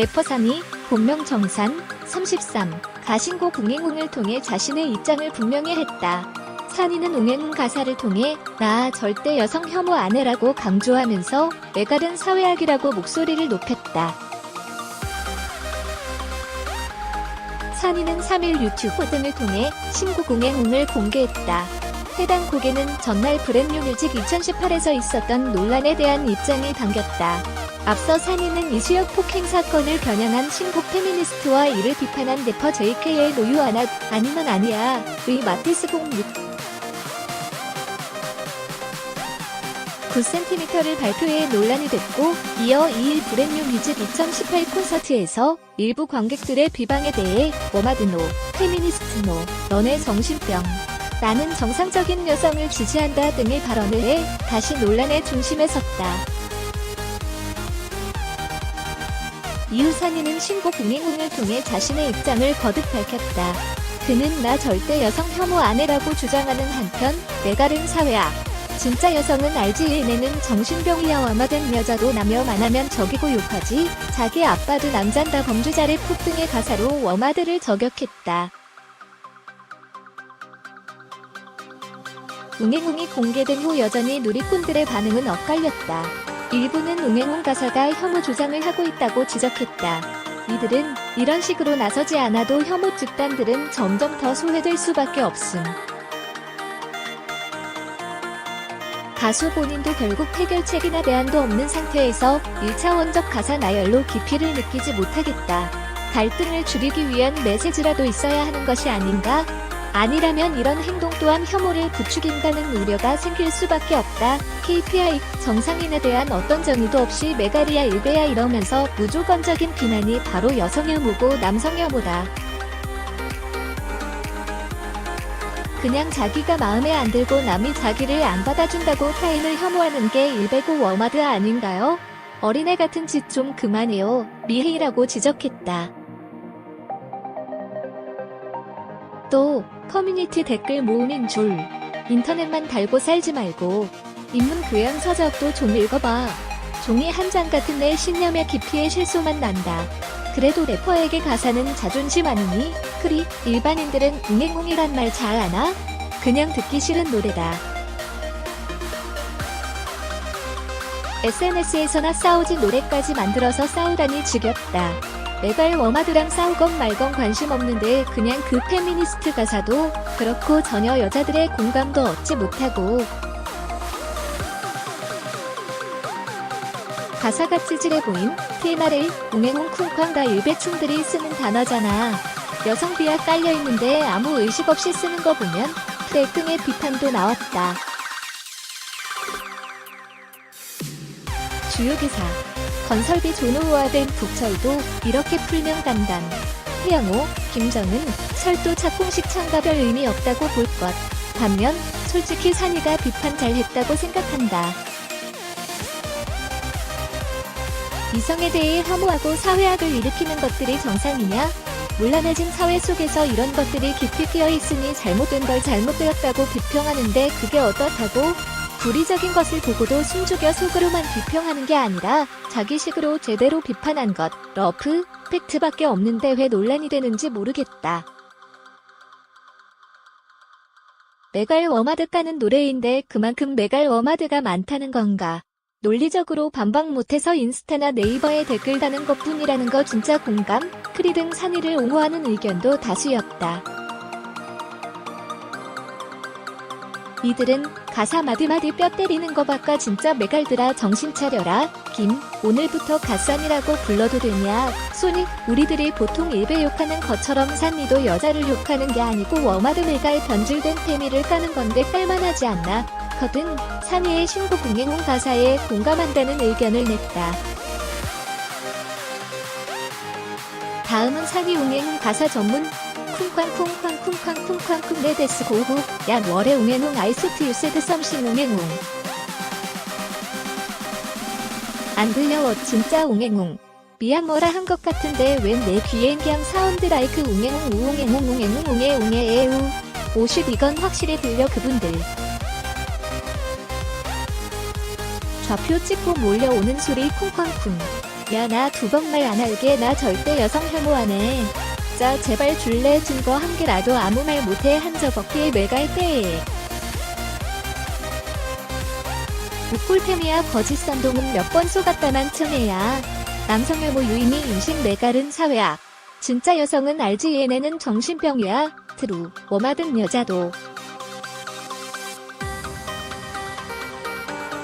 래퍼 산이 본명 정산 33 가신고 웅행웅을 통해 자신의 입장을 분명히 했다. 산이는 웅행웅 가사를 통해 나 절대 여성 혐오 안 해라고 강조하면서 메갈은 사회악이라고 목소리를 높였다. 산이는 3일 유튜브 등을 통해 신곡 웅행웅을 공개했다. 해당 곡에는 전날 브랜뉴 뮤직 2018에서 있었던 논란에 대한 입장이 담겼다. 앞서 산이는 이수혁 폭행 사건을 겨냥한 신곡 페미니스트와 이를 비판한 래퍼 JK의 노유 아나 아니면 아니야 의 마티스 06 9cm를 발표해 논란이 됐고 이어 2일 브랜뉴 뮤직 2018 콘서트에서 일부 관객들의 비방에 대해 워마드노, 페미니스트노, 너네 정신병, 나는 정상적인 여성을 지지한다 등의 발언을 해 다시 논란의 중심에 섰다. 이후 산이는 신곡 웅행웅을 통해 자신의 입장을 거듭 밝혔다. 그는 나 절대 여성 혐오 안 해라고 주장하는 한편 내가른 사회악. 진짜 여성은 알지 얘네는 정신병이야 와마된 여자도 남여 만하면 적이고 욕하지 자기 아빠도 남잔다 범죄자를 푹 등의 가사로 워마드를 저격했다. 웅행웅이 공개된 후 여전히 누리꾼들의 반응은 엇갈렸다. 일부는 웅행웅 가사가 혐오 주장을 하고 있다고 지적했다. 이들은 이런 식으로 나서지 않아도 혐오 집단들은 점점 더 소외될 수밖에 없음. 가수 본인도 결국 해결책이나 대안도 없는 상태에서 1차원적 가사 나열로 깊이를 느끼지 못하겠다. 갈등을 줄이기 위한 메시지라도 있어야 하는 것이 아닌가? 아니라면 이런 행동 또한 혐오를 부추긴다는 우려가 생길 수밖에 없다. KPI 정상인에 대한 어떤 정의도 없이 메가리야 일베야 이러면서 무조건적인 비난이 바로 여성 혐오고 남성 혐오다. 그냥 자기가 마음에 안 들고 남이 자기를 안 받아준다고 타인을 혐오하는 게 일베고 워마드 아닌가요? 어린애 같은 짓 좀 그만해요. 미해이라고 지적했다. 또 커뮤니티 댓글 모음인 줄 인터넷만 달고 살지 말고 인문 교양 서적도 좀 읽어봐. 종이 한 장 같은 내 신념의 깊이에 실소만 난다. 그래도 래퍼에게 가사는 자존심 아니니? 크리 일반인들은 웅행웅이란 말 잘 아나? 그냥 듣기 싫은 노래다. SNS에서나 싸우지 노래까지 만들어서 싸우다니 지겹다. 매달 워마드랑 싸우건 말건 관심 없는데 그냥 그 페미니스트 가사도 그렇고 전혀 여자들의 공감도 얻지 못하고 가사가 찌질해 보임 TMR을 웅행웅 쿵쾅 다 일배충들이 쓰는 단어잖아. 여성 비하 깔려있는데 아무 의식 없이 쓰는 거 보면 트랙 등의 비판도 나왔다. 주요 기사 건설비 존오화된 북철도 이렇게 풀면 간단. 태영호, 김정은, 설도 착공식 참가별 의미 없다고 볼 것. 반면 솔직히 산이가 비판 잘했다고 생각한다. 이성에 대해 혐오하고 사회악을 일으키는 것들이 정상이냐? 물란해진 사회 속에서 이런 것들이 깊이 끼어 있으니 잘못된 걸 잘못되었다고 비평하는데 그게 어떻다고? 불의적인 것을 보고도 숨죽여 속으로만 비평하는 게 아니라 자기식으로 제대로 비판한 것, 러프, 팩트밖에 없는데 왜 논란이 되는지 모르겠다. 메갈 워마드 까는 노래인데 그만큼 메갈 워마드가 많다는 건가? 논리적으로 반박 못해서 인스타나 네이버에 댓글 다는 것 뿐이라는 거 진짜 공감? 크리 등 산이를 옹호하는 의견도 다수였다. 이들은 가사 마디마디 뼈 때리는 거 바까 진짜 메갈들아 정신 차려라. 김, 오늘부터 갓산이라고 불러도 되냐. 소니, 우리들이 보통 일베 욕하는 것처럼 산이도 여자를 욕하는 게 아니고 워마드 메갈 변질된 페미를 까는 건데 깔만하지 않나. 거든 산이의 신곡 웅행웅 가사에 공감한다는 의견을 냈다. 다음은 산이 웅행웅 가사 전문 쿵쾅쿵쾅 쿵쾅 쿵쾅 쿵네 데스 고후 야 월에 웅행웅 아이소트 유세드 썸싱 웅행웅. 안 들려워 진짜 웅행웅. 미안 뭐라 한 것 같은데 웬 내 귀엔 그냥 사운드 라이크 웅행웅 우웅행웅 웅행웅 웅에 웅에 에우. 50 이건 확실히 들려 그분들. 좌표 찍고 몰려오는 소리 쿵쾅쿵. 야 나 두 번 말 안 할게. 나 절대 여성 혐오하 네. 자 제발 줄래 증거 한 개라도 아무 말 못해 한적 없게 매갈 때. 묵골팸이야 거짓 선동은 몇 번 속았다만 틈에야. 남성 혐오 유인이 인식 매갈은 사회악. 진짜 여성은 알지 얘네는 정신병이야. 트루 뭐마든 여자도.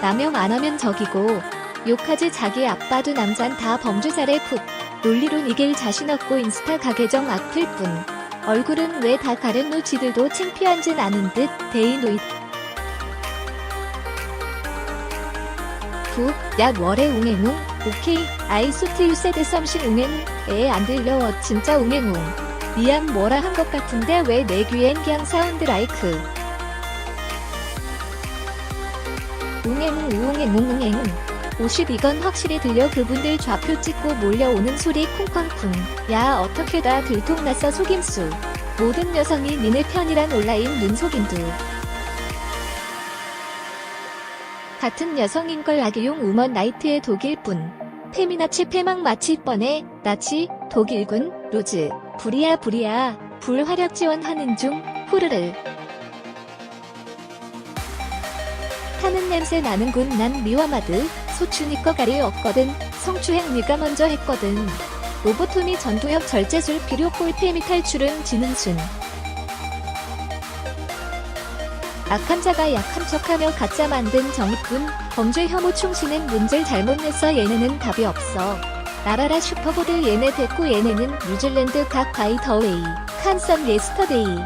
남용 안 하면 적이고 욕하지 자기 아빠도 남잔 다 범죄자래 풋 논리론 이길 자신 없고 인스타 가계정 악플 뿐. 얼굴은 왜 다 가렸노 지들도 창피한진 않은 듯 데이노잇 굿야 월에 웅행웅. 오케이. 아이 소트 유세드 썸신 웅행. 에안 들려 진짜 웅행웅. 미안 뭐라 한 것 같은데 왜 내 귀엔 그냥 사운드 라이크. 웅행웅 우웅행웅 웅행웅 52건 확실히 들려 그분들 좌표 찍고 몰려오는 소리 쿵쾅쿵. 야 어떻게 다 들통났어 속임수. 모든 여성이 니네 편이란 온라인 눈속임두 같은 여성인걸 악의용 우먼 나이트의 독일뿐. 페미나치 패망 마칠 뻔해. 나치 독일군 로즈. 불이야 불이야. 불활약 지원하는 중. 후르르. 타는 냄새 나는군. 난 미와마드 소춘이 거가리 없거든. 성추행 네가 먼저 했거든. 로보토미 전도역 절제술 비료 꼴패미 탈출은 지는순. 악한 자가 약한 척하며 가짜 만든 정익군 범죄 혐오 충신은 문제를 잘못 냈어. 얘네는 답이 없어. 나라라 슈퍼보드 얘네 됐고 얘네는 뉴질랜드 각 바이 더웨이 칸썸 예스터데이.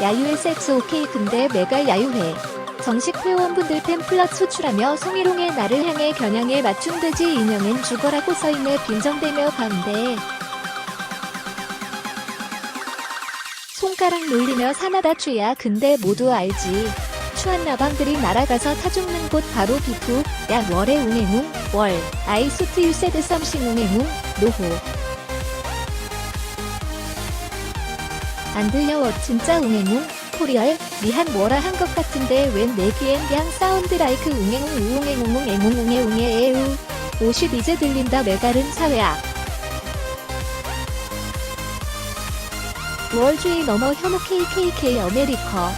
야유회 섹스 오케이 근데 메가 야유회 정식 회원분들 팸플럿 수출하며 성희롱의 나를 향해 겨냥해 맞춤 돼지 인형은 죽어라고 써있네 빈정대며 가운데. 손가락 놀리며 사나다 추야 근데 모두 알지. 추한 나방들이 날아가서 타 죽는 곳 바로 비프. 야 월의 웅행웅 월. 아이소트 유세드 썸싱 웅행웅 노호. 안 들려 워. 진짜 웅행웅 코리얼 미한 뭐라 한 것 같은데 웬 내 귀엔 그냥 사운드 라이크 웅행웅 우웅행웅웅 앵웅웅에 웅에 에우 50 이제 들린다 메갈은 사회악. 월주의 넘어 혐오 KKK 어메리커